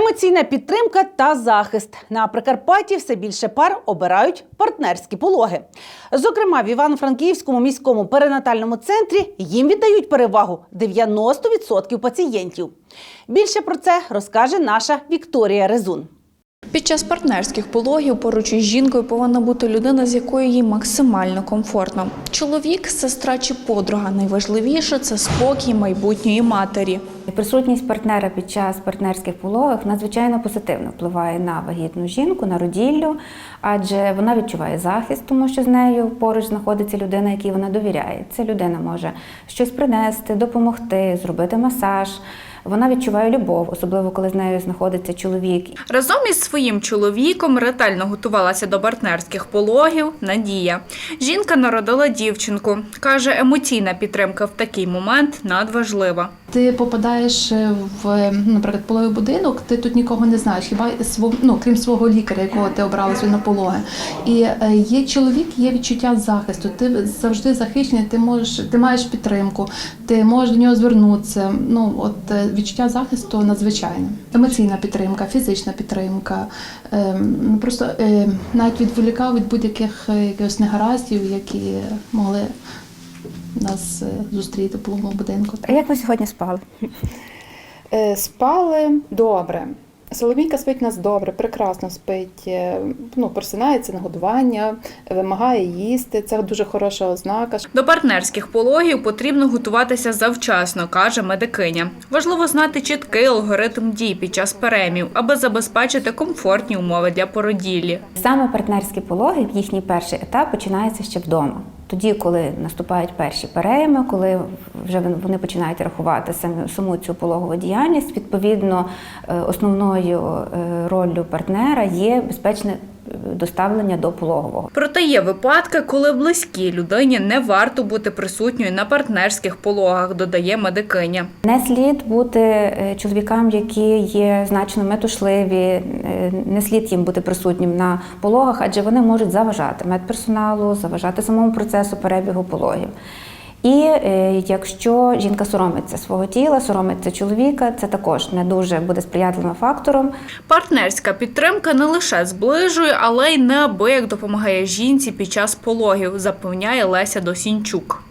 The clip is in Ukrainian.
Емоційна підтримка та захист на Прикарпатті все більше пар обирають партнерські пологи. Зокрема, в Івано-Франківському міському перинатальному центрі їм віддають перевагу 90% пацієнтів. Більше про це розкаже наша Вікторія Резун. Під час партнерських пологів поруч із жінкою повинна бути людина, з якою їй максимально комфортно. Чоловік, сестра чи подруга. Найважливіше це спокій майбутньої матері. Присутність партнера під час партнерських пологів надзвичайно позитивно впливає на вагітну жінку, на роділлю, адже вона відчуває захист, тому що з нею поруч знаходиться людина, якій вона довіряє. Ця людина може щось принести, допомогти, зробити масаж. Вона відчуває любов, особливо коли з нею знаходиться чоловік. Разом із своїм чоловіком ретельно готувалася до партнерських пологів Надія. Жінка народила дівчинку. Каже, емоційна підтримка в такий момент надважлива. Ти попадаєш в, наприклад, пологовий будинок, ти тут нікого не знаєш, хіба свого, ну, крім свого лікаря, якого ти обрала на пологи. І е, є чоловік, є відчуття захисту. Ти завжди захищений, ти можеш, ти маєш підтримку, ти можеш до нього звернутися. Ну от е, відчуття захисту надзвичайне. Емоційна підтримка, фізична підтримка. Ем, ну, просто е, навіть відволікав від будь-яких е, якихось негараздів, які могли нас е, зустріти в будинку. А як ви сьогодні спали? Е, Спали добре. Соломійка спить у нас добре, прекрасно спить. Е, Ну, просинається на годування, вимагає їсти. Це дуже хороша ознака. До партнерських пологів потрібно готуватися завчасно, каже медикиня. Важливо знати чіткий алгоритм дій під час перемів, аби забезпечити комфортні умови для породіллі. Саме партнерські пологи, їхній перший етап починається ще вдома. Тоді, коли наступають перші перейми, коли вже вони починають рахувати саму, цю пологову діяльність, відповідно, е, основною е, роллю партнера є безпечне доставлення до пологового. Проте є випадки, коли близькій людині не варто бути присутньою на партнерських пологах, додає медикиня. Не слід бути е, чоловікам, які є значно метушливі, е, не слід їм бути присутнім на пологах, адже вони можуть заважати медперсоналу, заважати самому процесу перебігу пологів. І е, якщо жінка соромиться свого тіла, соромиться чоловіка, це також не дуже буде сприятливим фактором. Партнерська підтримка не лише зближує, але й неабияк допомагає жінці під час пологів, запевняє Леся Досінчук.